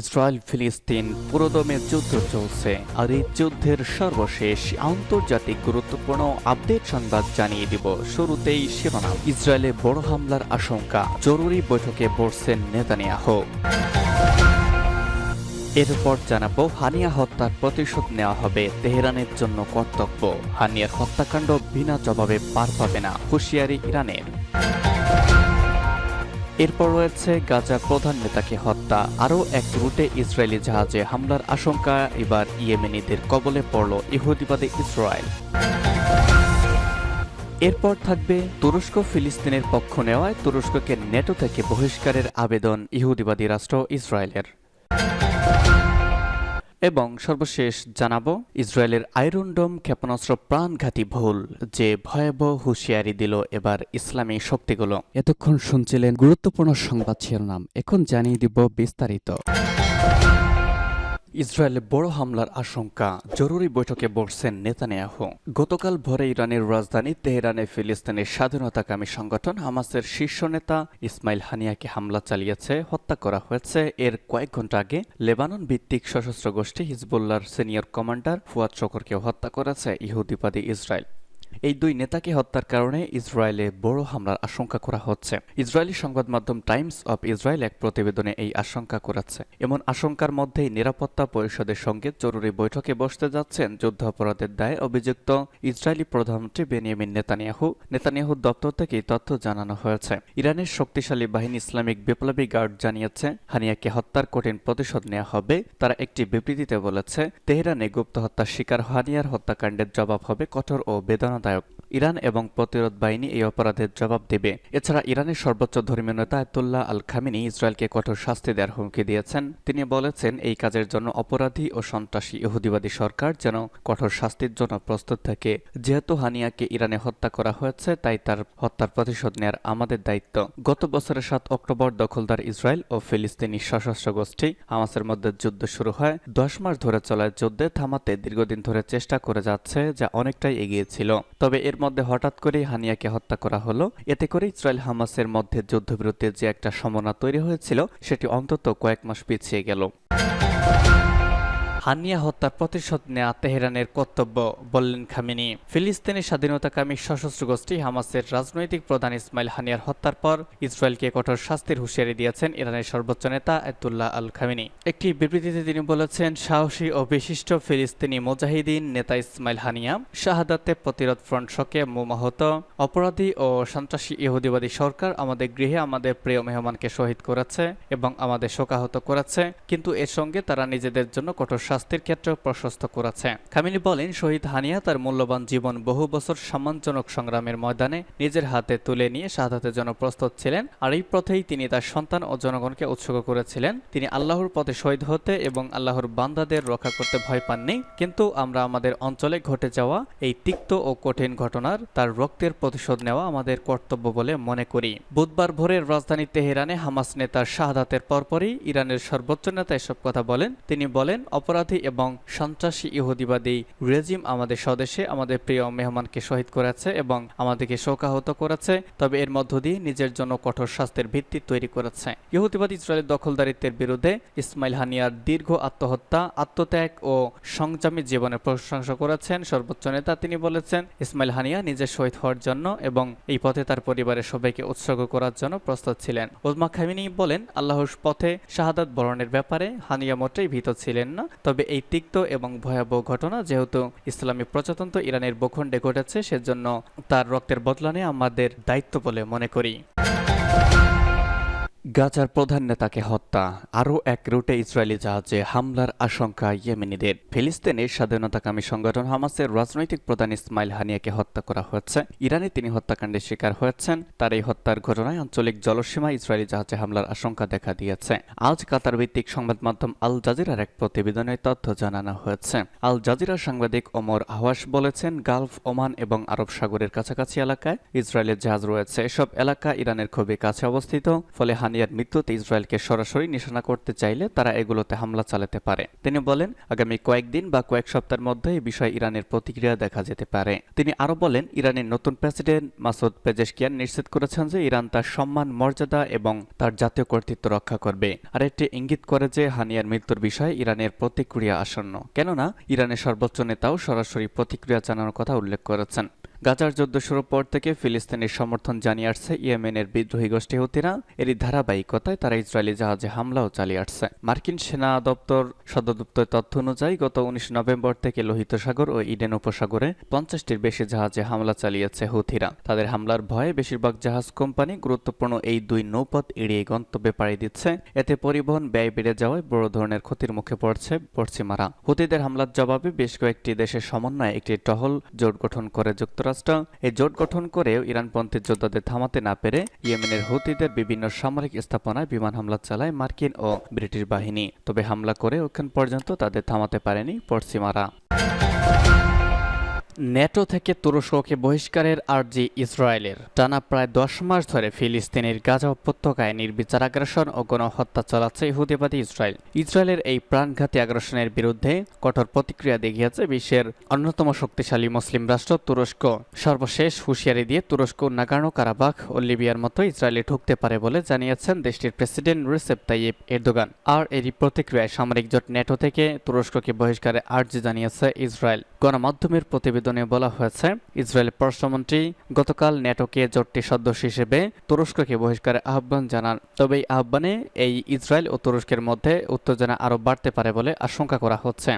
Israel ফিলিস্তিন পুরোদমে যুদ্ধ চলছে আর এই যুদ্ধের সর্বশেষ আন্তর্জাতিক গুরুত্বপূর্ণ আপডেট সংবাদ জানিয়ে দিব শুরুতেই শিরোনাম। ইসরায়েলে বড় হামলার আশঙ্কা, জরুরি বৈঠকে বসছেন নেতানিয়াহু। এরপর জানাব, হানিয়া হত্যার প্রতিশোধ নেওয়া হবে তেহরানের জন্য কর্তব্য। হানিয়ার হত্যাকাণ্ড বিনা জবাবে পার পাবে না হুঁশিয়ারি ইরানের। এরপর রয়েছে গাজা প্রধান নেতাকে হত্যা। আরও এক রুটে ইসরায়েলি জাহাজে হামলার আশঙ্কা। এবার ইয়েমেনিদের কবলে পড়ল ইহুদিবাদী ইসরায়েল। এরপর থাকবে তুরস্ক ফিলিস্তিনের পক্ষ নেওয়ায় তুরস্ককে নেটো থেকে বহিষ্কারের আবেদন ইহুদিবাদী রাষ্ট্র ইসরায়েলের। এবং সর্বশেষ জানাব, ইসরায়েলের আয়রনডোম ক্ষেপণাস্ত্র প্রাণঘাতী ভুল যে ভয়াবহ হুঁশিয়ারি দিল এবার ইসলামী শক্তিগুলো। এতক্ষণ শুনছিলেন গুরুত্বপূর্ণ সংবাদ শিরোনাম। এখন জানিয়ে দিব বিস্তারিত। ইসরায়েলে বড় হামলার আশঙ্কা। জরুরি বৈঠকে বসছেন নেতানিয়াহু। গতকাল ভোরে ইরানের রাজধানী তেহরানে ফিলিস্তিনের স্বাধীনতাকামী সংগঠন হামাসের শীর্ষ নেতা ইসমাইল হানিয়াকে হামলা চালিয়েছে, হত্যা করা হয়েছে। এর কয়েক ঘণ্টা আগে লেবানন ভিত্তিক সশস্ত্র গোষ্ঠী হিজবুল্লার সিনিয়র কমান্ডার ফুয়াদ শকরকে হত্যা করেছে ইহুদিবাদী ইসরায়েল। এই দুই নেতাকে হত্যার কারণে ইসরায়েলে বড় হামলার আশঙ্কা করা হচ্ছে। ইসরায়েলি সংবাদ মাধ্যম টাইমস অব ইসরায়েল এক প্রতিবেদনে এই আশঙ্কা করাচ্ছে এমন আশঙ্কার মধ্যেই নিরাপত্তা পরিষদের সঙ্গে জরুরি বৈঠকে বসতে যাচ্ছেন যুদ্ধাপরাধের দায়ে অভিযুক্ত ইসরায়েলি প্রধানমন্ত্রী বেনিয়ামিন নেতানিয়াহু। নেতানিয়াহুর দপ্তর থেকে তথ্য জানানো হয়েছে। ইরানের শক্তিশালী বাহিনী ইসলামিক বিপ্লবী গার্ড জানিয়েছে, হানিয়াকে হত্যার কঠিন প্রতিশোধ নেওয়া হবে, তারা একটি বিবৃতিতে বলেছে, তেহরানে গুপ্ত হত্যার শিকার হানিয়ার হত্যাকাণ্ডের জবাব হবে কঠোর ও 但係 ইরান এবং প্রতিরোধ বাহিনী এই অপরাধের জবাব দেবে। এছাড়া ইরানের সর্বোচ্চ ধর্মীয় নেতা আয়তুল্লাহ আল খামিনি ইসরায়েলকে কঠোর শাস্তি দেওয়ার হুমকি দিয়েছেন। তিনি বলেছেন, এই কাজের জন্য অপরাধী ও সন্ত্রাসী ইহুদিবাদী সরকার যেন কঠোর শাস্তির জন্য প্রস্তুত থাকে। যেহেতু হানিয়াকে ইরানে হত্যা করা হয়েছে, তাই তার হত্যার প্রতিশোধ নেয়ার আমাদের দায়িত্ব। গত বছরের সাত অক্টোবর দখলদার ইসরায়েল ও ফিলিস্তিনি সশস্ত্র গোষ্ঠী হামাসের মধ্যে যুদ্ধ শুরু হয়। দশ মাস ধরে চলা যুদ্ধে থামাতে দীর্ঘদিন ধরে চেষ্টা করে যাচ্ছে, যা অনেকটাই এগিয়েছিল তবে এর মধ্যে হঠাৎ করেই হানিয়াকে হত্যা করা হলো। এতে করে ইসরায়েল হামাসের মধ্যে যুদ্ধবিরতির যে একটা সমনা তৈরি হয়েছিল, সেটি অন্তত কয়েক মাস পিছিয়ে গেল। হানিয়া হত্যার প্রতিশোধ নেওয়া তেহরানের কর্তব্য, বললেন খামিনি। ফিলিস্তিনের স্বাধীনতাকামী সশস্ত্র গোষ্ঠী হামাসের রাজনৈতিক প্রধান ইসমাইল হানিয়ার হত্যার পর ইসরায়েলকে কঠোর শাস্তির হুঁশিয়ারি দিয়েছেন ইরানের সর্বোচ্চ নেতা আয়তুল্লাহ আল খামিনি। একটি বিবৃতিতে তিনি বলেছেন, সাহসী ও বিশিষ্ট ফিলিস্তিনি মুজাহিদিন নেতা ইসমাইল হানিয়া শাহাদাতে প্রতিরোধ ফ্রন্ট শকে মোমাহত, অপরাধী ও সন্ত্রাসী ইহুদিবাদী সরকার আমাদের গৃহে আমাদের প্রিয় মেহমানকে শহীদ করেছে এবং আমাদের শোকাহত করেছে, কিন্তু এর সঙ্গে তারা নিজেদের জন্য কঠোর শাস্তির ক্ষেত্র প্রশস্ত করেছে। খামিনি বলেন, শহীদ হানিয়া তার মূল্যবান জীবন বহু বছর সম্মানজনক সংগ্রামের ময়দানে নিজের হাতে তুলে নিয়ে শাহাদাতের জন্য প্রস্তুত ছিলেন আর এই পথেই তিনি তার সন্তান ও জনগণকে উৎসর্গ করেছিলেন। তিনি আল্লাহর পথে শহীদ হতে এবং আল্লাহর বান্দাদের রক্ষা করতে ভয় পাননি, কিন্তু আমরা আমাদের অঞ্চলে ঘটে যাওয়া এই তিক্ত ও কঠিন ঘটনার তার রক্তের প্রতিশোধ নেওয়া আমাদের কর্তব্য বলে মনে করি। বুধবার ভোরের রাজধানী তেহরানে হামাস নেতার শাহাদাতের পরপরই ইরানের সর্বোচ্চ নেতা এসব কথা বলেন। তিনি বলেন, অপরাধী এবং সন্ত্রাসী ইহুদিবাদী রেজিম আমাদের স্বদেশে আমাদের প্রিয় মেহমানকে শহীদ করেছে এবং আমাদেরকে শোকাহত করেছে, তবে এর মধ্য দিয়ে নিজের জন্য কঠোর শাস্তির ভিত্তি তৈরি করেছে। ইহুদিবাদী ইসরায়েলের দখলদারিত্বের বিরুদ্ধে ইসমাইল হানিয়ার দীর্ঘ আত্মহত্যা, আত্মত্যাগ ও সংযমী জীবনের প্রশংসা করেছেন সর্বোচ্চ নেতা। তিনি বলেছেন, ইসমাইল হানিয়া নিজের শহীদ হওয়ার জন্য এবং এই পথে তার পরিবারের সবাইকে উৎসর্গ করার জন্য প্রস্তুত ছিলেন। ওজমা খামিনি বলেন, আল্লাহর পথে শাহাদাত বরণের ব্যাপারে হানিয়া মোটেই ভীত ছিলেন না এই তিক্ত এবং ভয়াবহ ঘটনা যেহেতু ইসলামী প্রজাতন্ত্র ইরানের ভূখণ্ডে ঘটেছে, সেজন্য তার রক্তের বদলানে আমাদের দায়িত্ব বলে মনে করি। গাজার প্রধান নেতাকে হত্যা, আরও এক রুটে ইসরায়েলি জাহাজে হামলার আশঙ্কা ইয়েমেনিদের। ফিলিস্তিনের স্বাধীনতাকামী সংগঠন হামাসের রাজনৈতিক প্রধান ইসমাইল হানিয়াকে হত্যা করা হয়েছে। ইরানে তিনি হত্যাকাণ্ডের শিকার হয়েছেন। তার এই হত্যার ঘটনায় আঞ্চলিক জলসীমা ইসরায়েলি জাহাজে হামলার আশঙ্কা দেখা দিয়েছে। আজ কাতার ভিত্তিক সংবাদ মাধ্যম আল জাজিরার এক প্রতিবেদনে তথ্য জানানো হয়েছে। আল জাজিরার সাংবাদিক ওমর আওয়াস বলেছেন, গালফ, ওমান এবং আরব সাগরের কাছাকাছি এলাকায় ইসরায়েলের জাহাজ রয়েছে। এসব এলাকা ইরানের খুবই কাছে অবস্থিত। ফলে হানি হানিয়ার মৃত্যুতে ইসরায়েলকে সরাসরি নিশানা করতে চাইলে তারা এগুলোতে হামলা চালাতে পারে। তিনি বলেন, আগামী কয়েকদিন বা কয়েক সপ্তাহের মধ্যে এই বিষয়ে ইরানের প্রতিক্রিয়া দেখা যেতে পারে। তিনি আরও বলেন, ইরানের নতুন প্রেসিডেন্ট মাসুদ পেজেশকিয়ান নিশ্চিত করেছেন যে ইরান তার সম্মান, মর্যাদা এবং তার জাতীয় কর্তৃত্ব রক্ষা করবে। আর এটি ইঙ্গিত করে যে হানিয়ার মৃত্যুর বিষয়ে ইরানের প্রতিক্রিয়া আসন্ন। কেননা, ইরানের সর্বোচ্চ নেতাও সরাসরি প্রতিক্রিয়া জানানোর কথা উল্লেখ করেছেন। গাজার যুদ্ধ শুরুর পর থেকে ফিলিস্তিনের সমর্থন জানিয়ে আসছে ইয়েমেনের বিদ্রোহী গোষ্ঠী হুতিরা। এরই ধারাবাহিকতায় তারা ইসরায়েলি জাহাজে হামলাও চালিয়ে আসছে। মার্কিন সেনা দপ্তর সদর দপ্তরের তথ্য অনুযায়ী, গত উনিশ নভেম্বর থেকে লোহিত সাগর ও ইডেন উপসাগরে পঞ্চাশটির বেশি জাহাজে হামলা চালিয়েছে হুথিরা তাদের হামলার ভয়ে বেশিরভাগ জাহাজ কোম্পানি গুরুত্বপূর্ণ এই দুই নৌপথ এড়িয়ে গন্তব্যে পাড়ি দিচ্ছে। এতে পরিবহন ব্যয় বেড়ে যাওয়ায় বড় ধরনের ক্ষতির মুখে পড়ছে পশ্চিমারা। হুতিদের হামলার জবাবে বেশ কয়েকটি দেশের সমন্বয়ে একটি টহল জোট গঠন করে যুক্তরাষ্ট্র এই জোট গঠন করেও ইরানপন্থী যোদ্ধাদের থামাতে না পেরে ইয়েমেনের হুতিদের বিভিন্ন সামরিক স্থাপনায় বিমান হামলা চালায় মার্কিন ও ব্রিটিশ বাহিনী। তবে হামলা করে ওখান পর্যন্ত তাদের থামাতে পারেনি পশ্চিমারা। ন্যাটো থেকে তুরস্ককে বহিষ্কারের আর্জি ইসরায়েলের। টানা প্রায় দশ মাস ধরে ফিলিস্তিনের গাজা উপত্যকায় নির্বিচার আগ্রাসন ও গণহত্যা চালাচ্ছে ইহুদিবাদী ইসরায়েল। ইসরায়েলের এই প্রাণঘাতী আগ্রাসনের বিরুদ্ধে কঠোর প্রতিক্রিয়া দেখিয়েছে বিশ্বের অন্যতম শক্তিশালী মুসলিম রাষ্ট্র তুরস্ক। সর্বশেষ হুঁশিয়ারি দিয়ে তুরস্ক নাগানো কারাবাখ ও লিবিয়ার মতো ইসরায়েলে ঢুকতে পারে বলে জানিয়েছেন দেশটির প্রেসিডেন্ট রিসেপ তাইয়েব এরদোগান। আর এরই প্রতিক্রিয়ায় সামরিক জোট ন্যাটো থেকে তুরস্ককে বহিষ্কারের আর্জি জানিয়েছে ইসরায়েল। গণমাধ্যমের প্রতিবেদনে বলা হয়েছে ইসরায়েলের পররাষ্ট্রমন্ত্রী গতকাল ন্যাটোকে জোটটির সদস্য হিসেবে তুরস্ককে বহিষ্কারের আহ্বান জানান। তবে এই আহ্বানে এই ইসরায়েল ও তুরস্কের মধ্যে উত্তেজনা আরও বাড়তে পারে বলে আশঙ্কা করা হচ্ছে।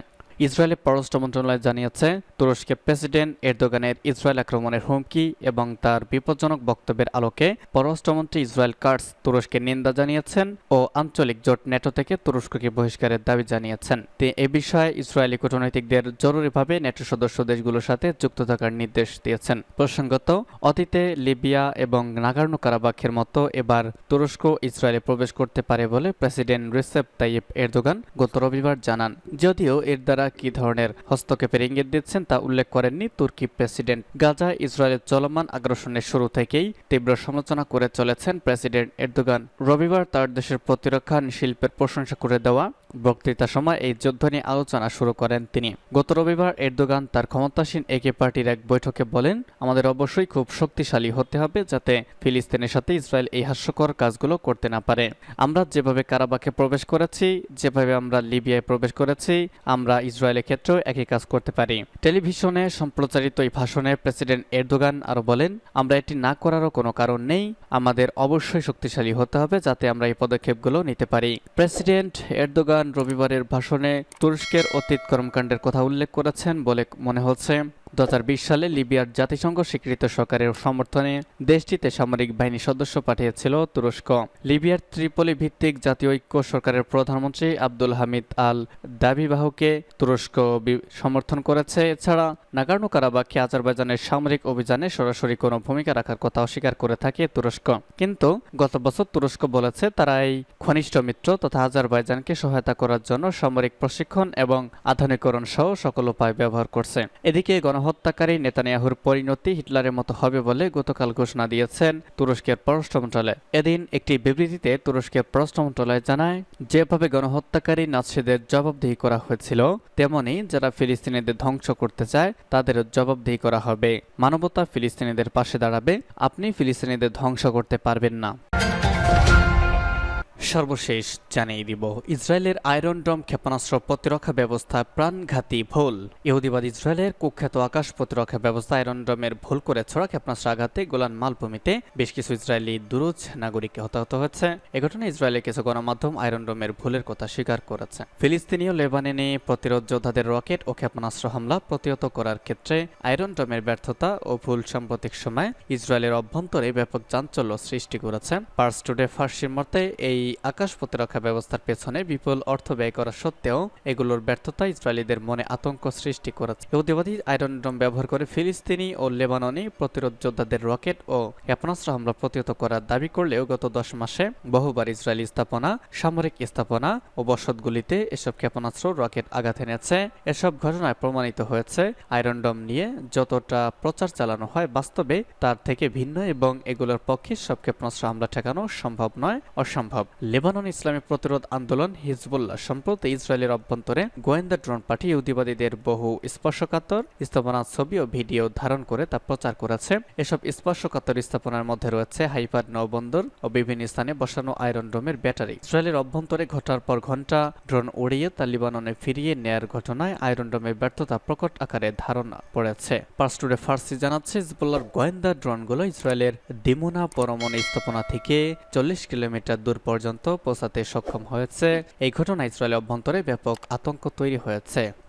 ইসরায়েলের পররাষ্ট্র মন্ত্রণালয় জানিয়েছে, তুরস্কের প্রেসিডেন্ট এরদোগানের ইসরায়েল আক্রমণের হুমকি এবং তার বিপজ্জনক বক্তব্যের আলোকে পররাষ্ট্রমন্ত্রী ইসরায়েল কার্স তুরস্কের নিন্দা জানিয়েছেন ও আঞ্চলিক জোট নেটো থেকে তুরস্ককে বহিষ্কারের দাবি জানিয়েছেন। তিনি এ বিষয়ে ইসরায়েলি কূটনৈতিকদের জরুরিভাবে নেটো সদস্য দেশগুলোর সাথে যুক্ত থাকার নির্দেশ দিয়েছেন। প্রসঙ্গত, অতীতে লিবিয়া এবং নাগার্নো কারাবাখের মতো এবার তুরস্ক ইসরায়েলে প্রবেশ করতে পারে বলে প্রেসিডেন্ট রিসেপ তাইয়েব এরদোগান গত রবিবার জানান। যদিও এর দ্বারা কি ধরনের হস্তক্ষেপের ইঙ্গিত দিচ্ছেন তা উল্লেখ করেননি তুর্কি প্রেসিডেন্ট। গাজা ইসরায়েলের চলমান আগ্রাসনের শুরু থেকেই তীব্র সমালোচনা করে চলেছেন প্রেসিডেন্ট এরদোগান। রবিবার তার দেশের প্রতিরক্ষা শিল্পের প্রশংসা করে দেওয়া বক্তৃতার সময় এই যুদ্ধ নিয়ে আলোচনা শুরু করেন তিনি। গত রবিবার এরদোগান তার ক্ষমতাসীন একে পার্টির এক বৈঠকে বলেন, আমাদের অবশ্যই খুব শক্তিশালী হতে হবে যাতে ফিলিস্তিনের সাথে ইসরায়েল এই হাস্যকর কাজগুলো করতে না পারে। আমরা যেভাবে কারাবাকে প্রবেশ করেছি, যেভাবে আমরা লিবিয়ায় প্রবেশ করেছি, আমরা ইসরায়েলের ক্ষেত্রেও একই কাজ করতে পারি। টেলিভিশনে সম্প্রচারিত এই ভাষণে প্রেসিডেন্ট এরদোগান আরও বলেন, আমরা এটি না করারও কোনো কারণ নেই। আমাদের অবশ্যই শক্তিশালী হতে হবে যাতে আমরা এই পদক্ষেপগুলো নিতে পারি। প্রেসিডেন্ট এরদোগান রবিবারের ভাষণে তুরস্কের অতীত কর্মকাণ্ডের কথা উল্লেখ করেছেন বলে মনে হচ্ছে। দু হাজার বিশ সালে লিবিয়ার জাতিসংঘ স্বীকৃত সরকারের সমর্থনে দেশটিতে সামরিক বাহিনী সদস্য পাঠিয়েছিল তুরস্ক। লিবিয়ার ত্রিপলি ভিত্তিক জাতীয় ঐক্য সরকারের প্রধানমন্ত্রী আব্দুল হামিদ আল দাবিবাহুকে তুরস্ক সমর্থন করেছে। এছাড়া নাগার্নো কারাবাখে আজারবাইজানের সামরিক অভিযানে সরাসরি কোনো ভূমিকা রাখার কথা অস্বীকার করে থাকে তুরস্ক। কিন্তু গত বছর তুরস্ক বলেছে তারা এই ঘনিষ্ঠ মিত্র তথা আজারবাইজানকে সহায়তা করার জন্য সামরিক প্রশিক্ষণ এবং আধুনিকরণ সহ সকল উপায় ব্যবহার করছে। এদিকে গণ গণহত্যাকারী নেতানিয়াহুর পরিণতি হিটলারের মতো হবে বলে গতকাল ঘোষণা দিয়েছেন তুরস্কের পররাষ্ট্র মন্ত্রণালয়। এদিন একটি বিবৃতিতে তুরস্কের পররাষ্ট্র মন্ত্রণালয় জানায়, যেভাবে গণহত্যাকারী নাৎসিদের জবাবদিহি করা হয়েছিল, তেমনি যারা ফিলিস্তিনিদের ধ্বংস করতে চায় তাদের জবাবদিহি করা হবে। মানবতা ফিলিস্তিনিদের পাশে দাঁড়াবে, আপনি ফিলিস্তিনিদের ধ্বংস করতে পারবেন না। সর্বশেষ জানিয়ে দিব। ইসরায়েলের আয়রন ডম ক্ষেপণাস্ত্র প্রতিরক্ষা ব্যবস্থা প্রাণঘাতী ভুল। ইহুদিবাদ ইসরায়েলের কুখ্যাত আকাশ প্রতিরক্ষা ব্যবস্থা আয়রন ডমের ভুল করে ছড়া ক্ষেপণাস্ত্র আঘাতে গোলান মালভূমিতে বেশ কিছু ইসরায়েলি দুরুজ নাগরিককে হতাহত হয়েছে। এ ঘটনায় ইসরায়েলের কিছু গণমাধ্যম আয়রন ডমের ভুলের কথা স্বীকার করেছে। ফিলিস্তিনীয় লেবাননে প্রতিরোধ যোদ্ধাদের রকেট ও ক্ষেপণাস্ত্র হামলা প্রতিহত করার ক্ষেত্রে আয়রন ডমের ব্যর্থতা ও ভুল সাম্প্রতিক সময় ইসরায়েলের অভ্যন্তরে ব্যাপক চাঞ্চল্য সৃষ্টি করেছে। পার্স টুডে ফার্সির মতে, এই আকাশ প্রতিরক্ষা ব্যবস্থার পেছনে বিপুল অর্থ ব্যয় করা সত্ত্বেও এগুলোর ব্যর্থতা ইসরায়েলিদের মনে আতঙ্ক সৃষ্টি করেছে। ইহুদিবাদী আয়রন ডোম ব্যবহার করে ফিলিস্তিনি ও লেবাননি প্রতিরোধ যোদ্ধাদের রকেট ও ক্ষেপণাস্ত্র হামলা প্রতিহত করার দাবি করলেও গত দশ মাসে বহুবার ইসরায়েলি স্থাপনা, সামরিক স্থাপনা ও বসতগুলিতে এসব ক্ষেপণাস্ত্র, রকেট আঘাত এনেছে। এসব ঘটনায় প্রমাণিত হয়েছে, আয়রন ডোম নিয়ে যতটা প্রচার চালানো হয় বাস্তবে তার থেকে ভিন্ন এবং এগুলোর পক্ষে সব ক্ষেপণাস্ত্র হামলা ঠেকানো সম্ভব নয়, অসম্ভব। লেবানন ইসলামী প্রতিরোধ আন্দোলন হিজবুল্লাহ সম্প্রতি ইসরায়েলের অভ্যন্তরে গোয়েন্দা ড্রোন পাঠিয়ে ইহুদিবাদীদের বহু স্পর্শকাতর স্থাপনার ছবি ও ভিডিও ধারণ করে তা প্রচার করেছে। এসব স্পর্শকাতর স্থাপনার মধ্যে রয়েছে হাইপার নৌবন্দর ও বিভিন্ন স্থানে বসানো আয়রন ডোমের ব্যাটারি। ইসরায়েলের অভ্যন্তরে ঘটার পর ঘণ্টা ড্রোন উড়িয়ে তা লিবাননে ফিরিয়ে নেয়ার ঘটনায় আয়রন ডোমের ব্যর্থতা প্রকট আকারে ধারণা পড়েছে। পার্সটুডে ফার্সি জানাচ্ছে হিজবুল্লার গোয়েন্দা ড্রোনগুলো ইসরায়েলের দিমুনা পরমাণু স্থাপনা থেকে চল্লিশ কিলোমিটার দূর পর্যন্ত পৌঁছাতে সক্ষম হয়েছে। এই ঘটনায় ইসরায়েলের অভ্যন্তরে ব্যাপক আতঙ্ক তৈরি হয়েছে।